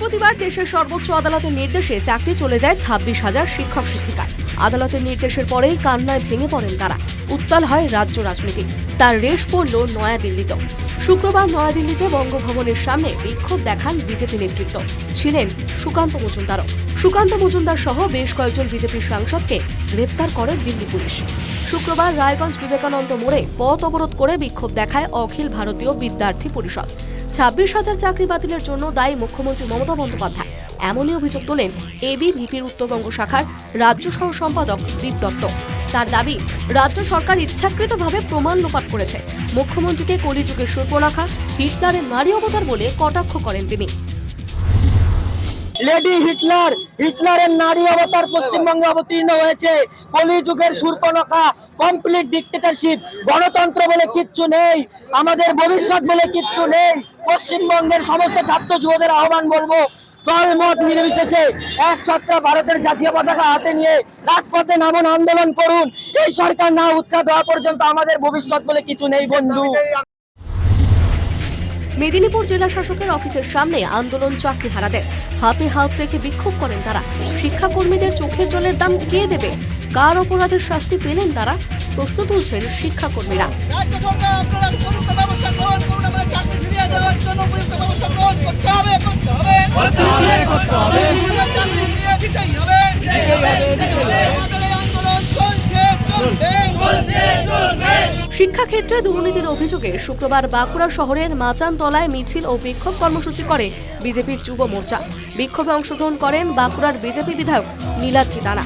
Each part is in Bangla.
বৃহস্পতিবার দেশের সর্বোচ্চ আদালতের নির্দেশে চাকরি চলে যায় ছাব্বিশ হাজার শিক্ষক শিক্ষিকা আদালতের নির্দেশের পরেই কান্নায় ভেঙে পড়েন তারা। উত্তাল হয় রাজ্য রাজনীতি। তার রেশ পড়ল নয়াদিল্লিতে শুক্রবার নয়াদিল্লিতে বঙ্গভবনের সামনে বিক্ষোভ দেখান বিজেপি নেতৃত্ব। ছিলেন সুকান্ত মজুমদারও। সুকান্ত মজুমদার সহ বেশ কয়েকজন বিজেপির সাংসদকে গ্রেপ্তার করে দিল্লি পুলিশ। শুক্রবার রায়গঞ্জ বিবেকানন্দ মোড়ে পথ অবরোধ করে বিক্ষোভ দেখায় অখিল ভারতীয় বিদ্যার্থী পরিষদ। ছাব্বিশ হাজার চাকরি বাতিলের জন্য দায়ী মুখ্যমন্ত্রী মমতা বন্দ্যোপাধ্যায়। এমনই অভিযোগ তোলেন এবি ভিপির উত্তরবঙ্গ শাখার রাজ্য সহ সম্পাদক দীপ দত্ত। তার দাবি, রাজ্য সরকার ইচ্ছাকৃতভাবে প্রমাণ লোপাট করেছে। মুখ্যমন্ত্রীকে কলিযুগের সুর্পনাখা, হিটলারের নারী অবতার বলে কটাক্ষ করেন তিনি। লেডি হিটলার, হিটলারের নারী অবতার পশ্চিমবঙ্গে অবতীর্ণ হয়েছে। কলিযুগের সূর্পনখা কমপ্লিট ডিক্টেটরশিপ গণতন্ত্র বলে কিচ্ছু নেই, আমাদের ভবিষ্যৎ বলে কিচ্ছু নেই। পশ্চিমবঙ্গের সমস্ত ছাত্র যুবদের আহ্বান বলব, দলমত নির্বিশেষে এক ছত্র ভারতের জাতীয় পতাকা হাতে নিয়ে রাজপথে নামন আন্দোলন করুন। এই সরকার না উৎখাত হওয়া পর্যন্ত আমাদের ভবিষ্যৎ বলে কিছু নেই, বন্ধু। মেদিনীপুর জেলা শাসকের অফিসের সামনে আন্দোলন চাকরি হারাদের হাতে হাত রেখে বিক্ষোভ করেন তারা। শিক্ষাকর্মীদের চোখের জলের দাম কে দেবে? কার অপরাধের শাস্তি পেলেন তারা? প্রশ্ন তুলছেন শিক্ষাকর্মীরা রাজ্য সরকার আপনারা উপযুক্ত ব্যবস্থা গ্রহণ করুন আমাদের চাকরি ফিরিয়ে দেওয়ার জন্য উপযুক্ত ব্যবস্থা গ্রহণ করতে হবে করতে হবে করতে হবে করতে হবে চাকরি ফিরিয়ে দিতেই হবে আমাদের এই আন্দোলন চলছে চলবে চলছে চলবে শিক্ষাক্ষেত্রে দুর্নীতির অভিযোগে শুক্রবার বাঁকুড়া শহরের মাচানতলায় মিছিল ও বিক্ষোভ কর্মসূচি করে বিজেপির যুব মোর্চা। বিক্ষোভে অংশগ্রহণ করেন বাঁকুড়ার বিজেপি বিধায়ক নীলাদ্রি দানা।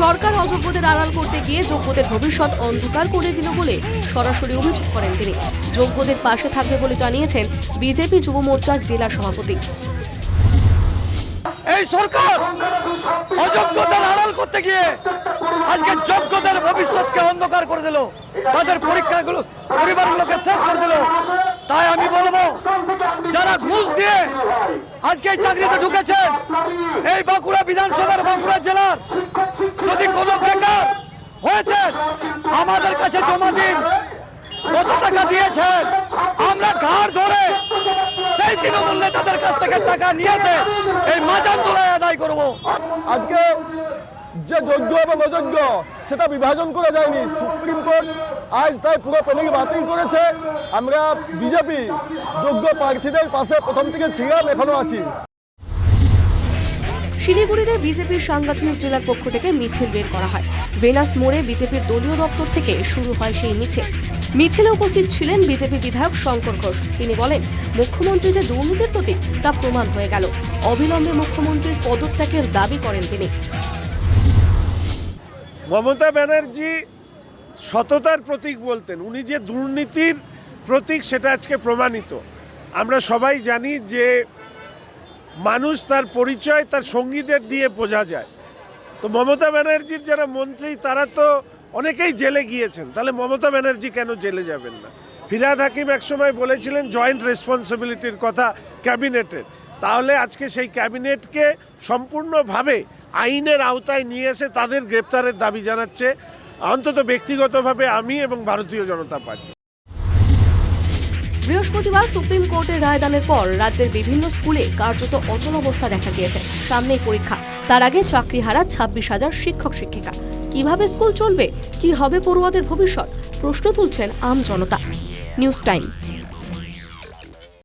সরকার অযোগ্যদের আড়াল করতে গিয়ে যোগ্যদের ভবিষ্যৎ অন্ধকার করে দিল বলে সরাসরি অভিযোগ করেন তিনি। যোগ্যদের পাশে থাকবে বলে জানিয়েছেন বিজেপি যুব মোর্চার জেলা সভাপতি। এই সরকার অযোগ্যতার আড়াল করতে গিয়ে আজকে যোগ্যদের ভবিষ্যৎকে অন্ধকার করে দিল। তাদের পরীক্ষাগুলো পরিবারগুলোকে শেষ করে দিল। তাই আমি বলব, যারা ঘুষ দিয়ে আজকে এই চাকরিতে ঢুকেছেন এই বাঁকুড়া বিধানসভার বাঁকুড়া জেলার যদি কোনো বেকার হয়েছে, আমাদের কাছে জমা দিন। কত টাকা দিয়েছেন? আমরা ঘাড় ধরে তৃণমূল তাদের কাছ থেকে টাকা নিয়েছে এই মাজান তোলায় আদায় করব। আজকে যে যোগ্য এবং অযোগ্য, সেটা বিভাজন করা যায়নি। সুপ্রিম কোর্ট আজ তাই পুরো প্যানেল বাতিল করেছে। আমরা বিজেপি যোগ্য প্রার্থীদের পাশে প্রথম থেকে ছিলাম, এখনও আছি। শিলিগুড়িতে বিজেপির সাংগঠনিক জেলার পক্ষ থেকে মিছিল বের করা হয়। ভেনাস মোড়ে বিজেপির দলীয় দপ্তর থেকে শুরু হয় সেই মিছিল। মিছিলে উপস্থিত ছিলেন বিজেপি বিধায়ক শঙ্কর ঘোষ। তিনি বলেন, মুখ্যমন্ত্রী যে দুর্নীতির প্রতীক, তা প্রমাণ হয়ে গেল। অবিলম্বে মুখ্যমন্ত্রীর পদত্যাগের দাবি করেন তিনি। মমতা ব্যানার্জি সততার প্রতীক বলতেন। উনি যে দুর্নীতির প্রতীক, সেটা আজকে প্রমাণিত। আমরা সবাই জানি যে মানুষ তার পরিচয় তার সঙ্গীদের দিয়ে বোঝা যায়। তো মমতা ব্যানার্জির যারা মন্ত্রী, তারা তো অনেকেই জেলে গিয়েছেন। তাহলে মমতা ব্যানার্জি কেন জেলে যাবেন না? ফিরাদ হাকিম একসময় বলেছিলেন জয়েন্ট রেসপন্সিবিলিটির কথা ক্যাবিনেটের তাহলে আজকে সেই ক্যাবিনেটকে সম্পূর্ণভাবে আইনের আওতায় নিয়ে এসে তাদের গ্রেপ্তারের দাবি জানাচ্ছে। অন্তত ব্যক্তিগতভাবে আমি এবং ভারতীয় জনতা পার্টি। বৃহস্পতিবার সুপ্রিম কোর্টের রায়দানের পর রাজ্যের বিভিন্ন স্কুলে কার্যত অচল অবস্থা দেখা দিয়েছে। সামনেই পরীক্ষা। তার আগে চাকরি হারা ছাব্বিশ হাজার শিক্ষক, শিক্ষিকা। কীভাবে স্কুল চলবে? কি হবে পড়ুয়াদের ভবিষ্যৎ? প্রশ্ন তুলছেন আমজনতা নিউজ টাইম।